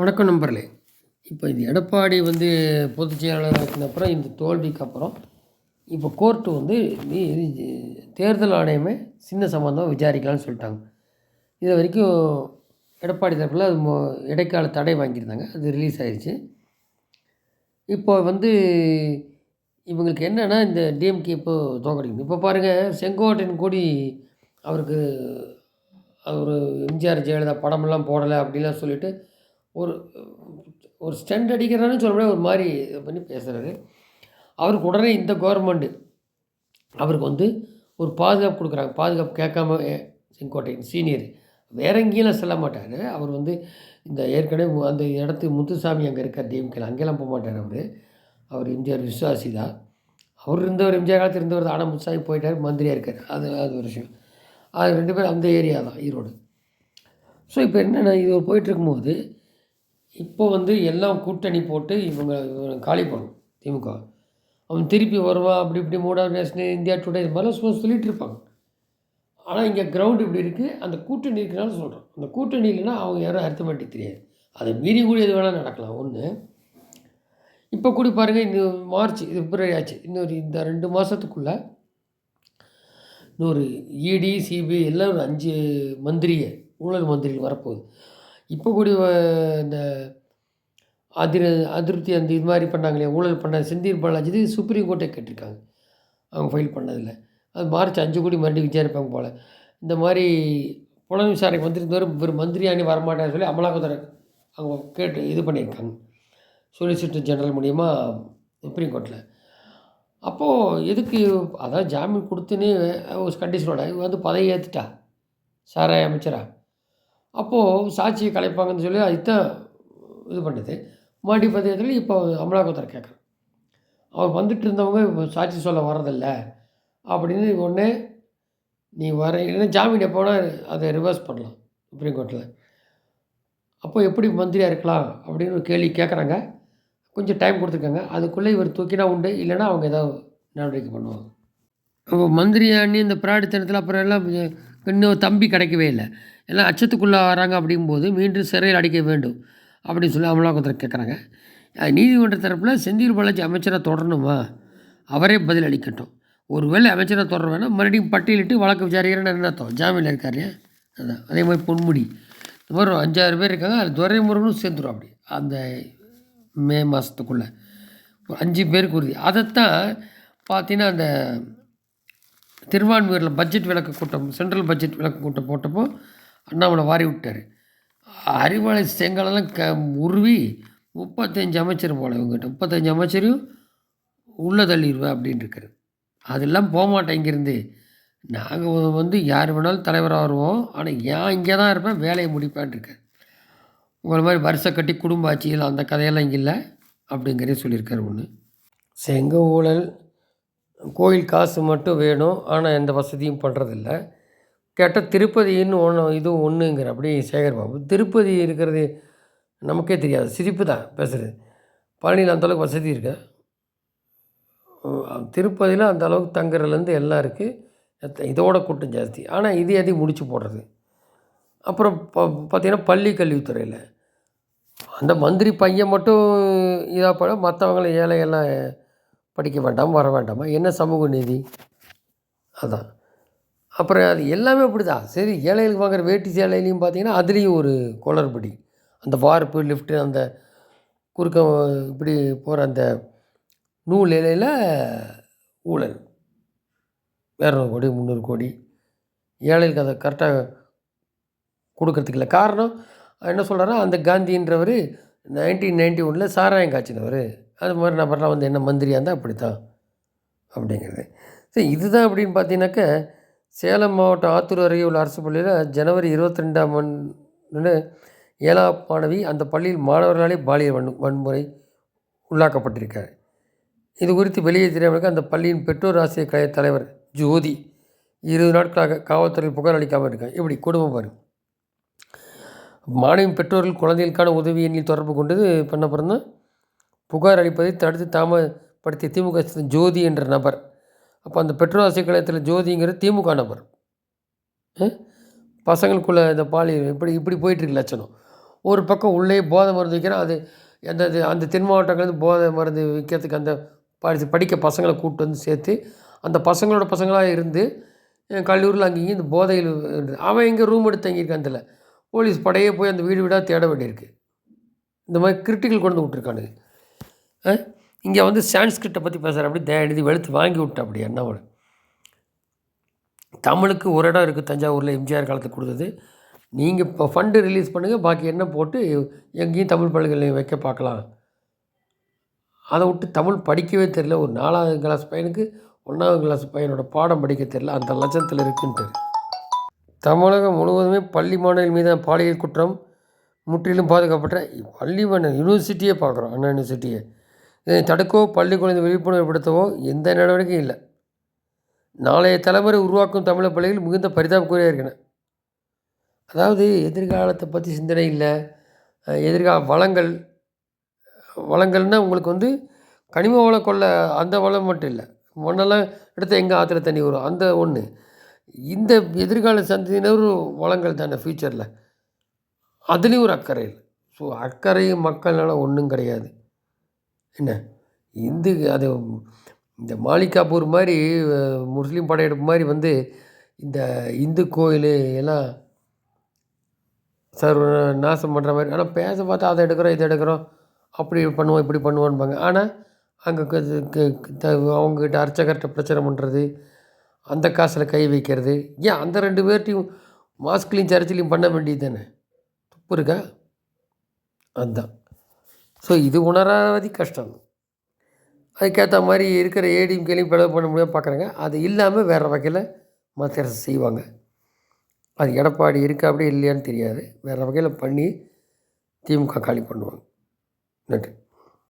வணக்கம் நண்பர்களே. இப்போ இது எடப்பாடி வந்து பொதுச் செயலாளர் அப்புறம் இந்த தோல்விக்கு அப்புறம் இப்போ கோர்ட்டு வந்து தேர்தல் ஆணையமே சின்ன சம்மந்தமாக விசாரிக்கலாம்னு சொல்லிட்டாங்க. இது வரைக்கும் எடப்பாடி தரப்பில் அது மோ இடைக்கால தடை வாங்கியிருந்தாங்க. அது ரிலீஸ் ஆயிடுச்சு இப்போ வந்து இவங்களுக்கு என்னென்னா இந்த டிஎம்கே இப்போ தோக்கடிக்கணும் இப்போ பாருங்கள் செங்கோட்டையன் கூடி அவருக்கு அவர் எம்ஜிஆர் ஜெயலலிதா படமெல்லாம் போடலை அப்படிலாம் சொல்லிவிட்டு ஒரு ஒரு ஸ்டண்ட் அடிக்கிறான்னு சொல்ல ஒரு மாதிரி இது பண்ணி பேசுகிறாரு அவருக்கு உடனே இந்த கவர்மெண்ட்டு அவருக்கு வந்து ஒரு பாதுகாப்பு கொடுக்குறாங்க. பாதுகாப்பு கேட்காம செங்கோட்டை சீனியர் வேற எங்கேயும் செல்ல மாட்டார். அவர் வந்து இந்த ஏற்கனவே அந்த இடத்து முத்துசாமி அங்கே இருக்கார் டிஎம்கேல அங்கெல்லாம் போக மாட்டார் அவர். அவர் எம்ஜிஆர் விஸ்வாசி தான். அவர் இருந்தவர் எம்ஜிஆர் காலத்தில் இருந்தவர் ஆனால் முத்துசாமி போயிட்டார் மந்திரியாக இருக்கார். அது அது ஒரு விஷயம். அது ரெண்டு பேரும் அந்த ஏரியா தான் ஈரோடு. ஸோ இப்போ என்னென்னா இது போயிட்டு இருக்கும்போது இப்போ வந்து எல்லாம் கூட்டணி போட்டு இவங்க இவங்க காலி பண்ணணும் திமுக. அவன் திருப்பி வருவான் அப்படி இப்படி மூடா நேஷனல் இந்தியா டுடே இது மாதிரிலாம் சும்மா சொல்லிட்டு இருப்பாங்க. ஆனால் இங்கே கிரவுண்ட் இப்படி இருக்குது அந்த கூட்டணி இருக்கிறனால சொல்கிறோம் அந்த கூட்டணி இல்லைன்னா அவங்க யாரும் அர்த்தமேட்டிக் தெரியாது. அதை மீறி கூட எது வேணால் நடக்கலாம். ஒன்று இப்போ கூட பாருங்கள் இந்த மார்ச் இது பிப்ரவரி ஆச்சு. இன்னொரு இந்த ரெண்டு மாதத்துக்குள்ளே இன்னொரு இடி சிபிஐ எல்லாம் ஒரு அஞ்சு மந்திரியை ஊழல் மந்திரிகள் வரப்போகுது. இப்போ கூட இந்த அதிர அதிருப்தி அந்த இது மாதிரி பண்ணாங்களே ஊழல் பண்ண செந்தில் பாலாஜி இது சுப்ரீம் கோர்ட்டே கேட்டிருக்காங்க. அவங்க ஃபைல் பண்ணதில்லை அது மார்ச் அஞ்சு கோடி மறுபடியும் விசாரிப்பாங்க போல். இந்த மாதிரி புலன் விசாரணைக்கு வந்திருந்தவர் இவர் மந்திரியானி வரமாட்டார் சொல்லி அமலாக்கத்துறை அவங்க கேட்டு இது பண்ணியிருக்காங்க. சொலிசிட்டர் ஜெனரல் மூலிமா சுப்ரீம் கோர்ட்டில் அப்போது எதுக்கு அதான் ஜாமீன் கொடுத்துன்னு ஒரு கண்டிஷனோட இவ வந்து பதவி ஏற்றுட்டா சாராய அமைச்சரா? அப்போது சாட்சியை கலைப்பாங்கன்னு சொல்லி அதுதான் இது பண்ணுது. மாடி பதியத்தில் இப்போ அமலாக்கத்துறை கேட்குறேன் அவர் வந்துட்டு இருந்தவங்க இப்போ சாட்சி சொல்ல வர்றதில்ல. அப்படின்னு உடனே நீ வர இல்லைன்னா ஜாமீன் எப்போனா அதை ரிவர்ஸ் பண்ணலாம் சுப்ரீம் கோர்ட்டில் அப்போ எப்படி மந்திரியாக இருக்கலாம் அப்படின்னு ஒரு கேள்வி கேட்குறாங்க. கொஞ்சம் டைம் கொடுத்துருக்காங்க. அதுக்குள்ளே இவர் தூக்கினா உண்டு இல்லைன்னா அவங்க ஏதாவது நடவடிக்கை பண்ணுவாங்க. அப்போ அண்ணி இந்த பிராடித்தனத்தில் அப்புறம் எல்லாம் இன்னும் தம்பி கிடைக்கவே இல்லை. எல்லாம் அச்சத்துக்குள்ளே வராங்க அப்படிங்கும்போது மீண்டும் சிறையில் அடைக்க வேண்டும் அப்படின்னு சொல்லி அமலாக்கத்துறை கேட்குறாங்க. நீதிமன்ற தரப்பில் செந்தில் பாலாஜி அமைச்சராக தொடரணுமா? அவரே பதில் அளிக்கட்டும். ஒருவேளை அமைச்சராக தொடர வேணால் மறுபடியும் பட்டியலிட்டு வழக்கு விசாரிக்கிறேன்னு என்ன அர்த்தம் ஜாமீனில் இருக்காரு அதான் அதே மாதிரி பொன்முடி. இந்த மாதிரி ஒரு அஞ்சாறு பேர் இருக்காங்க அது துரைமுருகனும் சேர்ந்துரும் அப்படி அந்த மே மாதத்துக்குள்ளே ஒரு அஞ்சு பேருக்கு உறுதி. அதைத்தான் பார்த்தீங்கன்னா அந்த திருவான்மையூரில் பட்ஜெட் விளக்க கூட்டம் சென்ட்ரல் பட்ஜெட் விளக்க கூட்டம் போட்டப்போ அண்ணாமலை வாரி விட்டார். அறிவாளை செங்கலெல்லாம் க உருவி முப்பத்தஞ்சு அமைச்சர் போல இவங்ககிட்ட. முப்பத்தஞ்சு அமைச்சரையும் உள்ளே தள்ளிடுவேன் அப்படின்னு இருக்காரு. அதெல்லாம் போக மாட்டேன் இங்கேருந்து. நாங்கள் வந்து யார் வேணாலும் தலைவராக வருவோம். ஆனால் ஏன் இங்கே தான் இருப்பேன் வேலையை முடிப்பேன் இருக்கேன் உங்களை மாதிரி வருஷம் கட்டி குடும்ப ஆட்சியில் அந்த கதையெல்லாம் இங்கே இல்லை அப்படிங்கிறதே சொல்லியிருக்காரு ஒன்று செங்க ஊழல் கோயில் காசு மட்டும் வேணும் ஆனால் எந்த வசதியும் பண்ணுறதில்ல கேட்டால் திருப்பதின்னு ஒன்று இது ஒன்றுங்கிற அப்படி சேகர் பாபு திருப்பதி இருக்கிறது நமக்கே தெரியாது சிரிப்பு தான் பேசுகிறது பழனியில் அந்தளவுக்கு வசதி இருக்கு? திருப்பதியில் அந்த அளவுக்கு தங்குறதுலேருந்து எல்லாம் இருக்குது இதோட கூட்டம் ஜாஸ்தி. ஆனால் இது எதையும் முடிச்சு போடுறது. அப்புறம் ப பார்த்திங்கன்னா பள்ளி கல்வித்துறையில். அந்த மந்திரி பையன் மட்டும் இதாக பட ஏழை ஏழையெல்லாம் படிக்க வேண்டாம் வர வேண்டாமா? என்ன சமூக நீதி? அதான். அப்புறம் அது எல்லாமே அப்படி தான் சரி ஏழைகளுக்கு வாங்குற வேட்டி சேலையிலையும் பார்த்தீங்கன்னா அதுலேயும் ஒரு குளறுபடி. அந்த வார்ப்பு லிஃப்ட்டு அந்த குறுக்க இப்படி போகிற அந்த நூல் இலையில் ஊழல். இரநூறு கோடி முந்நூறு கோடி. ஏழைகளுக்கு அதை கரெக்டாக கொடுக்கறதுக்கு இல்லை. காரணம் என்ன சொல்கிறாரா அந்த காந்தின்றவர் நைன்டீன் நைன்டி ஒனில் சாராயம் காய்ச்சினவர். அது மாதிரி நபர்லாம் வந்து என்ன மந்திரியாக இருந்தால் அப்படி தான் அப்படிங்கிறது. சரி இதுதான் அப்படின்னு பார்த்தீங்கன்னாக்க சேலம் மாவட்டம் ஆத்தூர் அருகே உள்ள அரசு பள்ளியில் ஜனவரி இருபத்தி ரெண்டாம் ஆண்டு ஏழாம் மாணவி அந்த பள்ளியில் மாணவர்களாலே பாலியல் வன் வன்முறை உள்ளாக்கப்பட்டிருக்கார். இது குறித்து வெளியே தெரியாமல் அந்த பள்ளியின் பெற்றோர் ஆசிரியர் கழக தலைவர் ஜோதி இருபது நாட்களாக காவல்துறையில் புகார் அளிக்காமல் இருக்காங்க இப்படி குடும்பம் பாருங்க. மாணவியின் பெற்றோர்கள் குழந்தைகளுக்கான உதவி எண்ணில் தொடர்பு கொண்டது பண்ண அப்புறம் தான் புகார் அளிப்பதை தடுத்து தாமதப்படுத்திய திமுக ஜோதி என்ற நபர். அப்போ அந்த பெற்றோர் ஆசிரியர் கழகத்தில் ஜோதிங்கிற திமுக நபர். பசங்களுக்குள்ளே இந்த பாலியல் இப்படி இப்படி போயிட்டுருக்கு லட்சணம். ஒரு பக்கம் உள்ளே போதை மருந்து விற்கிறான் அது எந்த இது அந்த தென் மாவட்டங்கள்லேருந்து போதை மருந்து விற்கிறதுக்கு அந்த படி படிக்க பசங்களை கூப்பிட்டு வந்து சேர்த்து அந்த பசங்களோட பசங்களாக இருந்து கல்லூரியில் அங்கேயும் இந்த போதையில் அவன் எங்கே ரூம் எடுத்து தங்கியிருக்கான் தெரியல போலீஸ் படையே போய் அந்த வீடு வீடாக தேட வேண்டியிருக்கு. இந்த மாதிரி கிரிட்டிக்கல் கொண்டு வந்து இங்கே வந்து சான்ஸ்கிரிட்டை பற்றி பேசுகிற அப்படி தயா எழுதி வெளுத்து வாங்கி விட்டேன் அப்படி அண்ணாவோட தமிழுக்கு ஒரு இடம் இருக்குது தஞ்சாவூரில் எம்ஜிஆர் காலத்துக்கு கொடுத்தது. நீங்கள் இப்போ ஃபண்டு ரிலீஸ் பண்ணுங்கள் பாக்கி என்ன போட்டு எங்கேயும் தமிழ் பள்ளிகளையும் வைக்க பார்க்கலாம் அதை விட்டு தமிழ் படிக்கவே தெரியல. ஒரு நாலாவது கிளாஸ் பையனுக்கு ஒன்றாவது கிளாஸ் பையனோட பாடம் படிக்க தெரியல. அந்த லட்சத்தில் இருக்குன்ட்டு தமிழகம் முழுவதுமே பள்ளி மாணவர்கள் மீதான பாலியல் குற்றம் முற்றிலும் பாதுகாப்பற்ற. பள்ளி மாணவர் யூனிவர்சிட்டியே பார்க்குறோம் அண்ணா யூனிவர்சிட்டியை இதனை தடுக்கவோ பள்ளி குழந்தை விழிப்புணர்வு எந்த நடவடிக்கையும் இல்லை. நாளைய தலைமுறை உருவாக்கும் தமிழக பள்ளிகள் மிகுந்த பரிதாபக்குறையாக இருக்கின்றன. அதாவது எதிர்காலத்தை பற்றி சிந்தனை இல்லை. எதிர்கால வளங்கள் வளங்கள்னால் உங்களுக்கு வந்து கனிம வளம் கொள்ள அந்த வளம் மட்டும் இல்லை. மண்ணெல்லாம் எடுத்து எங்கே ஆற்றுல தண்ணி வரும்? அந்த ஒன்று இந்த எதிர்கால சந்ததியினர் வளங்கள் தானே ஃப்யூச்சரில் அதுலேயும் ஒரு அக்கறை இல்லை. ஸோ அக்கறையும் மக்கள்னால ஒன்றும் கிடையாது. என்ன? இந்து அது இந்த மாலிகாப்பூர் மாதிரி முஸ்லீம் படையெடுப்பு மாதிரி வந்து இந்த இந்து கோயில் எல்லாம் சர்வ நாசம் பண்ணுற மாதிரி ஆனால் பேச பார்த்தா அதை எடுக்கிறோம் இதை எடுக்கிறோம் அப்படி பண்ணுவோம் இப்படி பண்ணுவோம்பாங்க. ஆனால் அங்கே அவங்கக்கிட்ட அர்ச்சகர்கிட்ட பிரச்சனை பண்ணுறது அந்த காசில் கை வைக்கிறது. ஏன் அந்த ரெண்டு பேர்ட்டையும் மாஸ்க்லேயும் சர்ச்சிலையும் பண்ண வேண்டியது தானே? துப்பு இருக்கா? அதுதான் ஸோ இது உணராதி கஷ்டம். அதுக்கேற்ற மாதிரி இருக்கிற ஏடிஎம்கேலையும் பிளவு பண்ண முடியாமல் பார்க்குறாங்க அது இல்லாமல் வேறு வகையில் மத்திய அரசு செய்வாங்க. அது எடப்பாடி இருக்கா அப்படியே இல்லையான்னு தெரியாது. வேறு வகையில் பண்ணி திமுக காலி பண்ணுவாங்க. நன்றி.